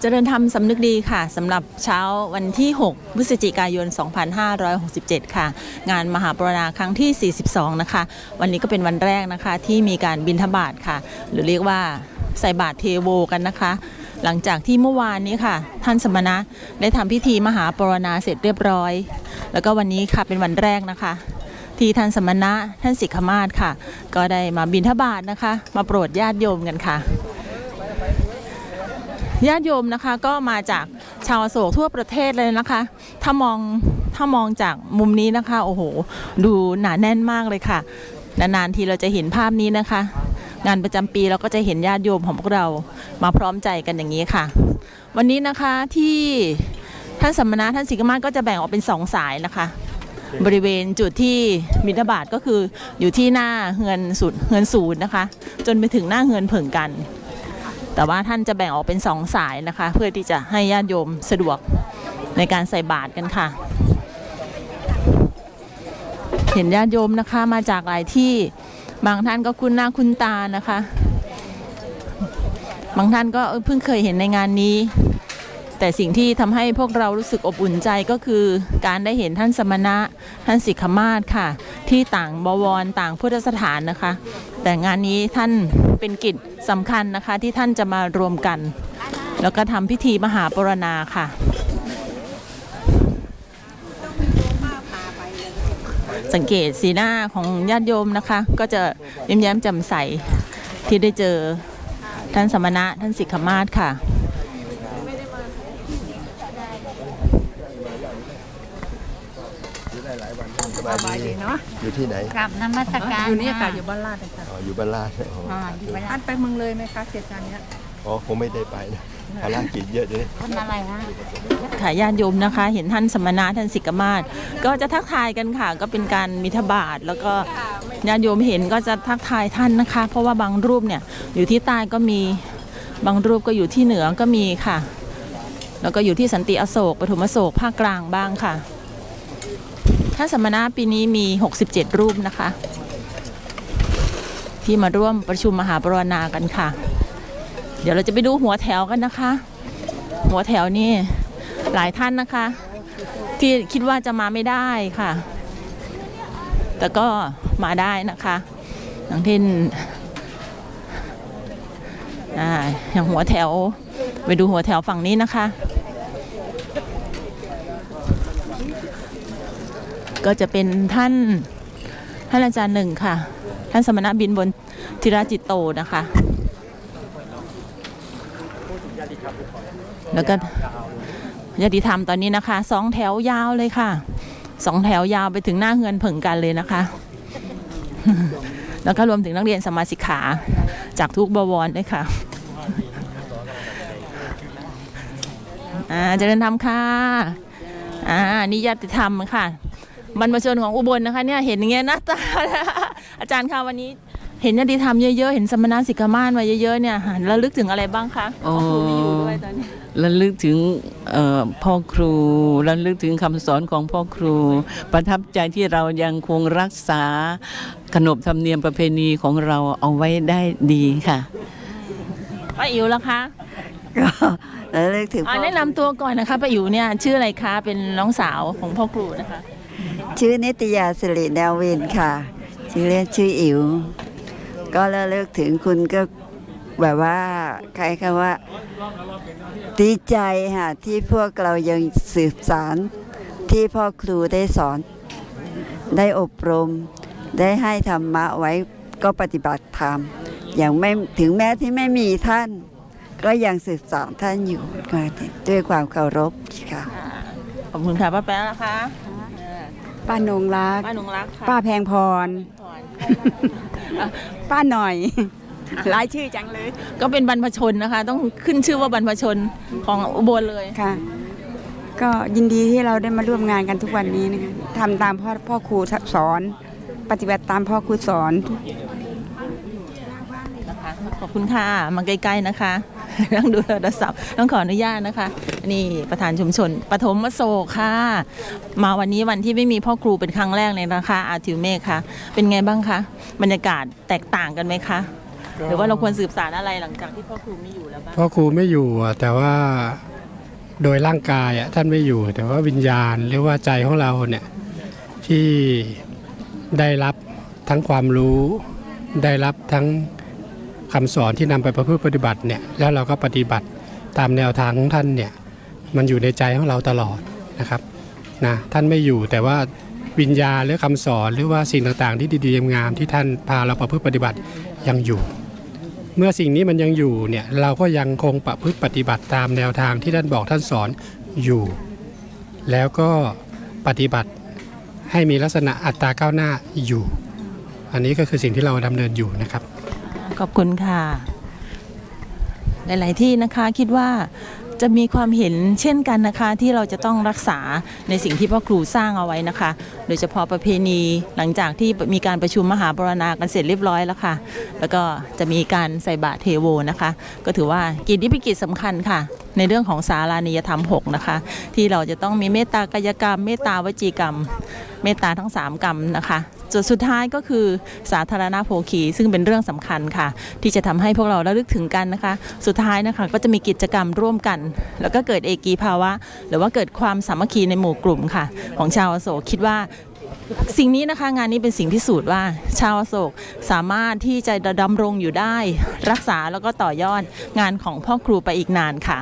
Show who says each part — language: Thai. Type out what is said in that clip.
Speaker 1: เจริญธรรมสำนึกดีค่ะสำหรับเช้าวันที่ 6 พฤศจิกายน 2567 ค่ะ งานมหาปรณาครั้งที่ 42 นะคะ วันนี้ก็เป็นวันแรกนะคะที่มีการบินทบาทค่ะ หรือเรียกว่าใส่บาตรเทโวกันนะคะ หลังจากที่เมื่อวานนี้ค่ะ ท่านสมณะได้ทำพิธีมหาปรณาเสร็จเรียบร้อย แล้วก็วันนี้ค่ะเป็นวันแรกนะคะที่ท่านสมณะท่านสิกขมาศค่ะ ก็ได้มาบินทบาทนะคะ มาโปรดญาติโยมกันค่ะ ญาติโยมนะคะก็มาจากชาวโศกทั่วประเทศเลยนะคะ ถ้ามองถ้ามองจากมุมนี้นะคะ โอ้โห ดูหนาแน่นมากเลยค่ะ นานๆทีเราจะเห็นภาพนี้นะคะ งานประจำปีเราก็จะเห็นญาติโยมของพวกเรามาพร้อมใจกันอย่างนี้ค่ะ วันนี้นะคะที่ท่านสมณะท่านสิกมาศก็จะแบ่งออกเป็นสองสายนะคะ บริเวณจุดที่บิณฑบาตก็คืออยู่ที่หน้าเฮือนสุดเฮือนศูนย์นะคะ จนไปถึงหน้าเฮือนเผิงกัน แต่ว่าท่านจะแบ่งออกเป็นสองสายนะคะ เพื่อที่จะให้ญาติโยมสะดวกในการใส่บาตรกันค่ะ เห็นญาติโยมนะคะมาจากหลายที่บางท่านก็คุ้นหน้าคุ้นตานะคะ บางท่านก็เออเพิ่งเคยเห็นในงานนี้ แต่สิ่งที่ทำให้พวกเรารู้สึกอบอุ่นใจก็คือการได้เห็นท่านสมณะท่านสิกขมาศค่ะ ที่ต่างบวรต่างพุทธสถานนะคะ แต่งานนี้ท่านเป็นกิจสำคัญนะคะที่ท่านจะมารวมกัน แล้วก็ทำพิธีมหาปรณาค่ะสังเกตสีหน้าของญาติโยมนะคะ ก็จะยิ้มแย้มแจ่มใสที่ได้เจอท่านสมณะท่านสิกขมาศค่ะ
Speaker 2: สบายดีเนาะ
Speaker 3: อยู่ที่ไหน
Speaker 4: กลับนมัสการ
Speaker 2: อยู่นี่ค่ะอยู่บ้านลาดค่ะ
Speaker 3: อ๋ออยู่บ้านลาดอ๋อ
Speaker 4: อ่าอยู่เวลา
Speaker 2: อันไปเมืองเลยไหมคะเหตุการณ์เนี้ย
Speaker 3: อ๋อคงไม่ได้ไปนะภารกิจเยอะเลย
Speaker 4: คนอะไรฮะ
Speaker 1: ค่ะญาติโยมนะคะ เห็นท่านสมณะท่านสิกขมาศก็จะทักทายกันค่ะ ก็เป็นการมิถบาทแล้วก็ญาติโยมเห็นก็จะทักทายท่านนะคะ เพราะว่าบางรูปเนี่ยอยู่ที่ใต้ก็มีบางรูปก็อยู่ที่เหนือก็มีค่ะ แล้วก็อยู่ที่สันติอโศกปฐมอโศกภาคกลางบ้างค่ะ ท่านสมณะปีนี้มี 67 รูปนะคะ ที่มาร่วมประชุมมหาปรณากันค่ะ เดี๋ยวเราจะไปดูหัวแถวกันนะคะ หัวแถวนี่หลายท่านนะคะ ที่คิดว่าจะมาไม่ได้ค่ะ แต่ก็มาได้นะคะอย่างเช่นอ่าอย่างหัวแถว ไปดูหัวแถวฝั่งนี้นะคะ ก็จะเป็นท่านท่านอาจารย์หนึ่งค่ะ ท่านสมณะบินบนธิราจิตโตนะคะ แล้วก็ญาติธรรมตอนนี้นะคะสองแถวยาวเลยค่ะสองแถวยาวไปถึงหน้าเฮือนผึ่งกันเลยนะคะ แล้วก็รวมถึงนักเรียนสมาสิกขาจากทุกบวรด้วยค่ะอ่าเจริญธรรมค่ะอ่านี่ญาติธรรมค่ะ บรรพชนของอุบลนะคะเนี่ยเห็นอย่างเงี้ยหน้าตาอาจารย์คะวันนี้เห็นญาติธรรมเยอะๆ เห็นสมณะสิกขมานมาเยอะๆเนี่ยระลึกถึงอะไรบ้างคะ
Speaker 5: อ๋อ
Speaker 1: ครูไม่อยู่ด้วยตอนนี้
Speaker 5: ระลึกถึงเอ่อพ่อครูระลึกถึงคำสอนของพ่อครู ประทับใจที่เรายังคงรักษาขนบธรรมเนียมประเพณีของเราเอาไว้ได้ดีค่ะ
Speaker 1: ป้าอิ๋วล่ะคะ
Speaker 6: ก็ระลึกถึง
Speaker 1: อ่า
Speaker 6: พ่อ
Speaker 1: แนะนำตัวก่อนนะคะป้าอิ๋วเนี่ยชื่ออะไรคะเป็นน้องสาวของพ่อครูนะคะ
Speaker 6: ชื่อนิตยาสิริแนววินค่ะ ชื่อเล่นชื่ออิ๋ว ก็ระลึกถึงคุณก็แบบว่าใครคำว่าดีใจค่ะที่พวกเรายังสืบสารที่พ่อครูได้สอน ได้อบรม ได้ให้ธรรมะไว้ก็ปฏิบัติธรรมอย่างไม่ถึงแม้ที่ไม่มีท่าน ก็ยังสืบสานท่านอยู่ด้วยความเคารพค่ะ
Speaker 1: ขอบคุณค่ะป้าแป๊ะนะคะ
Speaker 7: ป้านงรัก
Speaker 1: ป้าหนุ่งรักค่ะ
Speaker 7: ป้าแพงพร
Speaker 1: ก่อน
Speaker 7: ป้าหน่อย หลายชื่อจังเลย
Speaker 1: ก็เป็นบรรพชนนะคะ ต้องขึ้นชื่อว่าบรรพชนของอุบลเลย
Speaker 7: ค่ะ ก็ยินดีที่เราได้มาร่วมงานกันทุกวันนี้นะคะทำตามพ่อพ่อครูสอน ปฏิบัติตามพ่อครูสอน
Speaker 1: นะคะขอบคุณค่ะมาใกล้ๆนะคะ นั่งดูโทรศัพท์ต้องขออนุญาตนะคะ นี่ประธานชุมชนปฐมอโศกค่ะ มาวันนี้วันที่ไม่มีพ่อครูเป็นครั้งแรกเลยนะคะอาทิวเมฆค่ะ เป็นไงบ้างคะบรรยากาศแตกต่างกันไหมคะหรือว่าเราควรสืบสารอะไรหลังจากที่พ่อครูไม่อยู่แล้วบ้าง
Speaker 4: พ่อครูไม่อยู่อะแต่ว่าโดยร่างกายอะท่านไม่อยู่ แต่ว่าวิญญาณหรือว่าใจของเราเนี่ยที่ได้รับทั้งความรู้ ได้รับทั้ง คำสอนที่นำไปประพฤติปฏิบัติเนี่ยแล้วเราก็ปฏิบัติตามแนวทางของท่านเนี่ยมันอยู่ในใจของเราตลอดนะครับนะท่านไม่อยู่แต่ว่าวิญญาณหรือคำสอนหรือว่าสิ่งต่างๆ ที่ดีๆงามที่ท่านพาเราประพฤติปฏิบัติยังอยู่ เมื่อสิ่งนี้มันยังอยู่เนี่ยเราก็ยังคงประพฤติปฏิบัติตามแนวทางที่ท่านบอกท่านสอนอยู่ แล้วก็ปฏิบัติให้มีลักษณะอัตตราก้าวหน้าอยู่ อันนี้ก็คือสิ่งที่เราดำเนินอยู่นะครับ
Speaker 1: ขอบคุณค่ะ หลาย ๆ ที่นะคะคิดว่าจะมีความเห็นเช่นกันนะคะ ที่เราจะต้องรักษาในสิ่งที่พ่อครูสร้างเอาไว้นะคะ โดยเฉพาะประเพณีหลังจากที่มีการประชุมมหาบรณากันเสร็จเรียบร้อยแล้วค่ะ แล้วก็จะมีการใส่บาตรเทโวนะคะ ก็ถือว่ากิจนี้เป็นกิจสำคัญค่ะ ในเรื่องของสารานิยธรรม 6 นะคะ ที่เราจะต้องมีเมตตากายกรรม เมตตาวจีกรรม เมตตาทั้ง 3 กรรมนะคะ จุดสุดท้ายก็คือสาธารณโภคี ซึ่งเป็นเรื่องสำคัญค่ะ ที่จะทำให้พวกเราระลึกถึงกันนะคะ สุดท้ายนะคะก็จะมีกิจกรรมร่วมกัน แล้วก็เกิดเอกีภาวะ หรือว่าเกิดความสามัคคีในหมู่กลุ่มค่ะ ของชาวอโศกคิดว่าสิ่งนี้นะคะงานนี้เป็นสิ่งพิสูจน์ว่า ชาวโศกสามารถที่จะดำรงอยู่ได้ รักษาแล้วก็ต่อยอดงานของพ่อครูไปอีกนานค่ะ